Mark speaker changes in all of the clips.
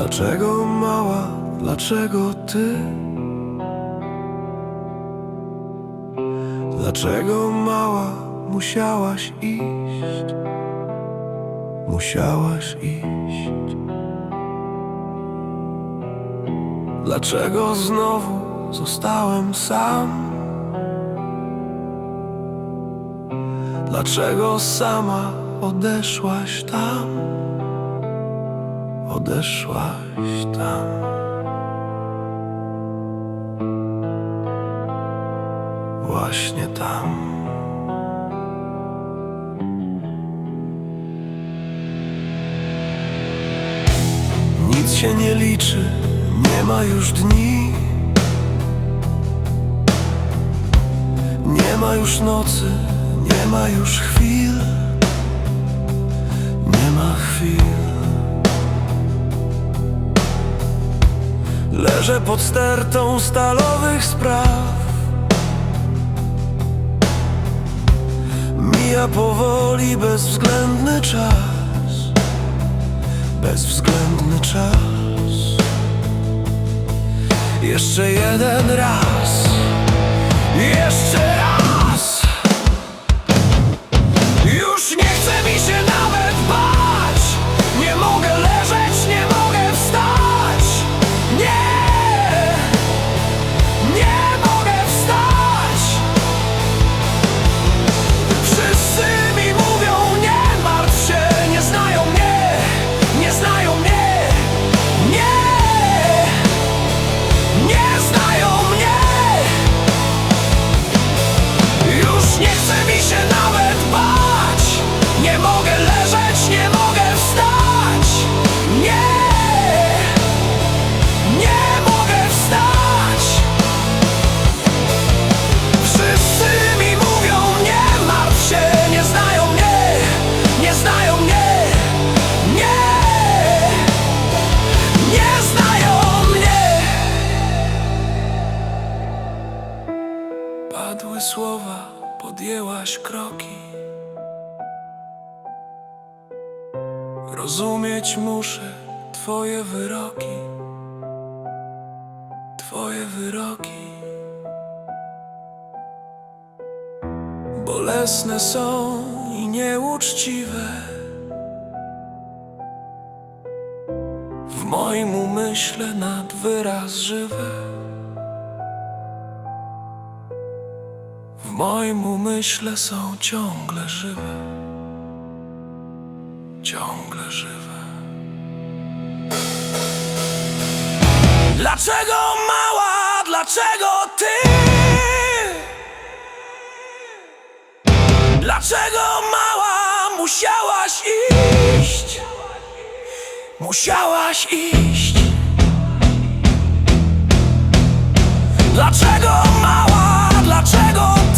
Speaker 1: Dlaczego mała, dlaczego ty? Dlaczego mała musiałaś iść? Musiałaś iść. Dlaczego znowu zostałem sam? Dlaczego sama odeszłaś tam? Odeszłaś tam. Właśnie tam. Nic się nie liczy, nie ma już dni. Nie ma już nocy, nie ma już chwil. Nie ma chwil. Leżę pod stertą stalowych spraw. Mija powoli bezwzględny czas. Bezwzględny czas. Jeszcze jeden raz. Słowa, podjęłaś kroki. Rozumieć muszę Twoje wyroki. Twoje wyroki. Bolesne są i nieuczciwe. W moim umyśle nad wyraz żywe. W moim umyśle są ciągle żywe. Ciągle żywe. Dlaczego mała, dlaczego ty? Dlaczego mała musiałaś iść? Musiałaś iść. Dlaczego mała, dlaczego ty?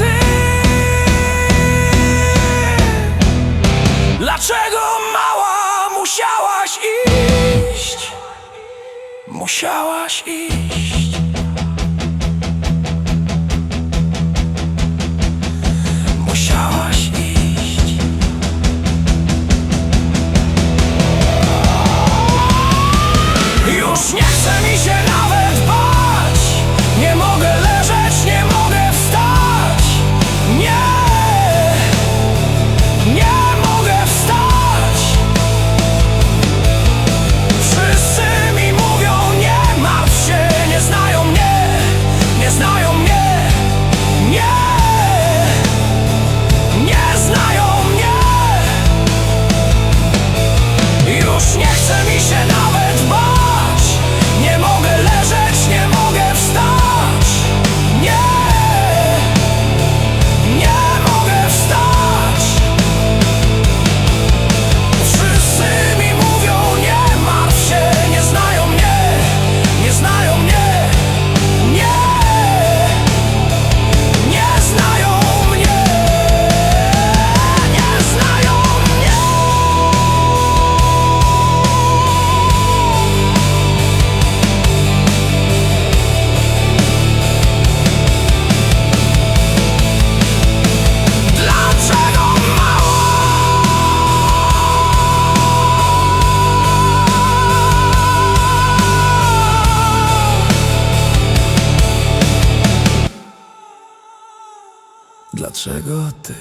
Speaker 1: czego ty